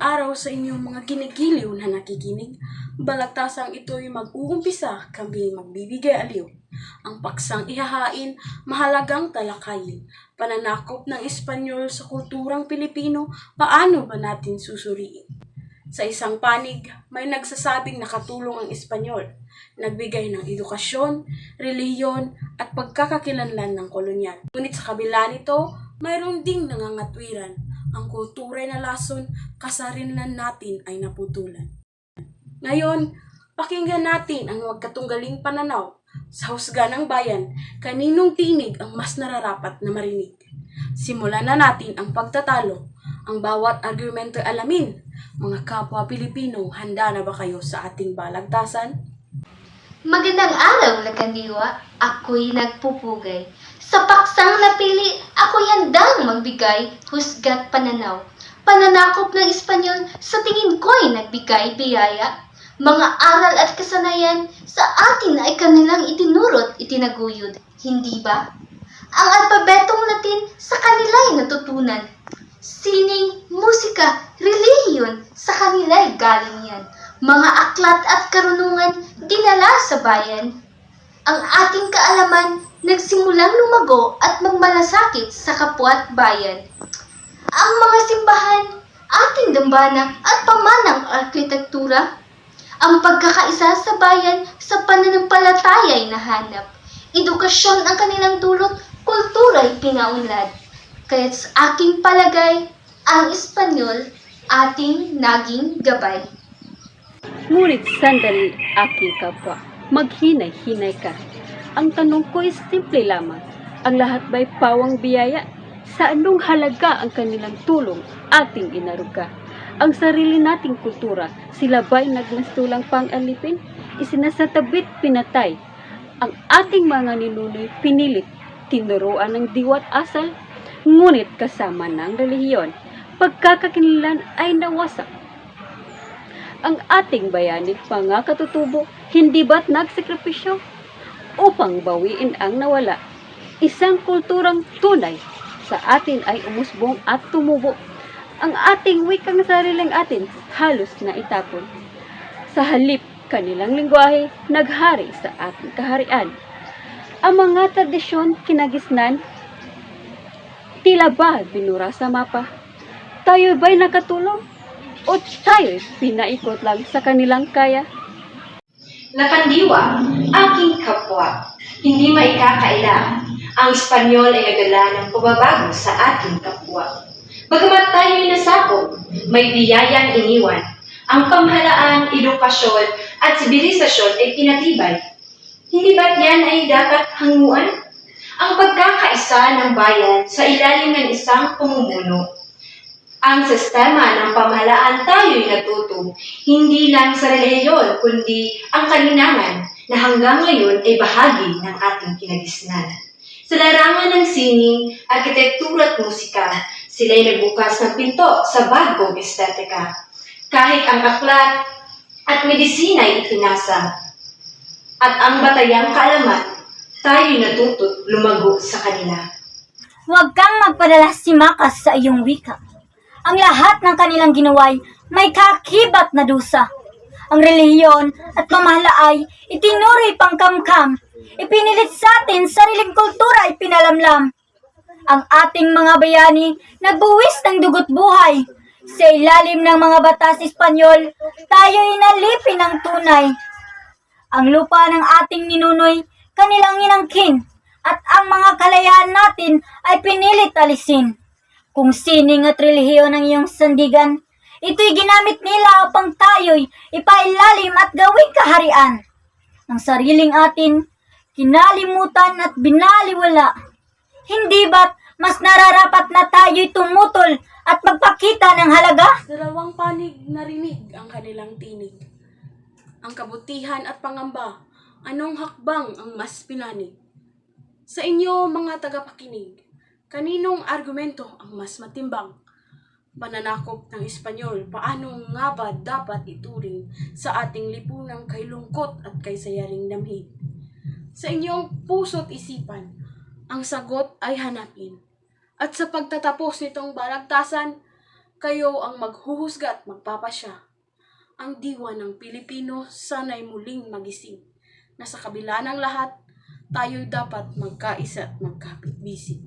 araw sa inyong mga ginigiliw na nakikinig. Balagtasang ito'y mag-uumpisa, kami magbibigay aliw. Ang paksang ihahain, mahalagang talakayin. Pananakop ng Espanyol sa kulturang Pilipino, paano ba natin susuriin? Sa isang panig, may nagsasabing nakatulong ang Espanyol. Nagbigay ng edukasyon, relihiyon, at pagkakakilanlan ng kolonyal. Ngunit sa kabila nito, mayroon ding nangangatwiran. Ang kulturay na lason, kasarinlan natin ay naputulan. Ngayon, pakinggan natin ang magkatunggaling pananaw sa husga ng bayan, kaninong tinig ang mas nararapat na marinig. Simulan na natin ang pagtatalo, ang bawat argumento alamin. Mga kapwa Pilipino, handa na ba kayo sa ating balagtasan? Magandang araw, Lakandiwa. Ako'y nagpupugay. Sa paksang napili, ako'y handang magbigay husgat pananaw. Pananakop ng Espanyol, sa tingin ko'y nagbigay biyaya. Mga aral at kasanayan sa atin ay kanilang itinurot itinaguyod. Hindi ba? Ang alpabetong Latin sa kanila'y natutunan. Sining, musika, relihiyon, sa kanila'y galing yan. Mga aklat at karunungan dinala sa bayan. Ang ating kaalaman nagsimulang lumago at magmalasakit sa kapwa't bayan. Ang mga simbahan, ating dambana at pamanang arkitektura. Ang pagkakaisa sa bayan sa pananampalataya'y nahanap. Edukasyon ang kanilang dulot, kultura'y pinaunlad. Kaya't sa aking palagay, ang Espanyol ating naging gabay. Ngunit sandali, aking kapwa, maghinay-hinay ka. Ang tanong ko is simple lamang. Ang lahat ba'y pawang biyaya? Sa anong halaga ang kanilang tulong ating inaruga? Ang sarili nating kultura, sila ba'y nagnastulang pang-alipin? Isinasatabit pinatay. Ang ating mga ninunoy pinilit, tinuruan ng diwat asal, ngunit kasama ng relihiyon, pagkakakinlan ay nawasak ang ating bayani pangakatutubo, hindi ba't nagsakripisyo upang bawiin ang nawala? Isang kulturang tunay sa atin ay umusbong at tumubo. Ang ating wikang sariling atin halos na itapon. Sa halip kanilang lingwahe, naghari sa ating kaharian. Ang mga tradisyon kinagisnan, tila ba binura sa mapa? Tayo ba'y nakatulong? O tayo'y pinaikot lang sa kanilang kaya? Lakandiwa, aking kapwa, hindi maikakaila. Ang Espanyol ay nagala ng pagbabago sa ating kapwa. Bagamat tayo'y nasakop, may biyayang iniwan. Ang pamahalaan, edukasyon at sibilisasyon ay pinatibay. Hindi ba't yan ay dapat hanguan? Ang pagkakaisa ng bayan sa ilalim ng isang pamumuno ang sistema ng pamahalaan tayo'y natuto, hindi lang sa relihiyon, kundi ang kalinangan na hanggang ngayon ay bahagi ng ating kinagisnan. Sa larangan ng sining, arkitektura at musika, sila'y nagbukas ng pinto sa bagong estetika. Kahit ang aklat at medisina ay ipinasa, at ang batayang kaalaman, tayo'y natuto lumago sa kanila. Huwag kang magpadala simakas sa iyong wika. Ang lahat ng kanilang ginaway may kakibat na dusa. Ang relihiyon at pamahala ay itinuri pangkamkam. Ipinilit sa atin sariling kultura ay pinalamlam. Ang ating mga bayani nagbuwis ng dugot buhay. Sa ilalim ng mga batas Espanyol, tayo inalipin ng tunay. Ang lupa ng ating ninunoy, kanilang inangkin, at ang mga kalayaan natin ay pinilit alisin. Kung sining at relihiyon ang iyong sandigan, ito'y ginamit nila upang tayo'y ipailalim at gawing kaharian. Ang sariling atin, kinalimutan at binaliwala. Hindi ba't mas nararapat na tayo'y tumutol at magpakita ng halaga? Dalawang panig narinig ang kanilang tinig. Ang kabutihan at pangamba, anong hakbang ang mas pinanig? Sa inyo, mga tagapakinig, kaninong argumento ang mas matimbang? Pananakop ng Espanyol, paano nga ba dapat ituring sa ating lipunang kay lungkot at kay sayaring damhid? Sa inyong puso't isipan, ang sagot ay hanapin. At sa pagtatapos nitong balagtasan, Kayo ang maghuhusga at magpapasya. Ang diwa ng Pilipino sana'y muling magising na sa kabila ng lahat, tayo'y dapat magkaisa at magkapit-bisig.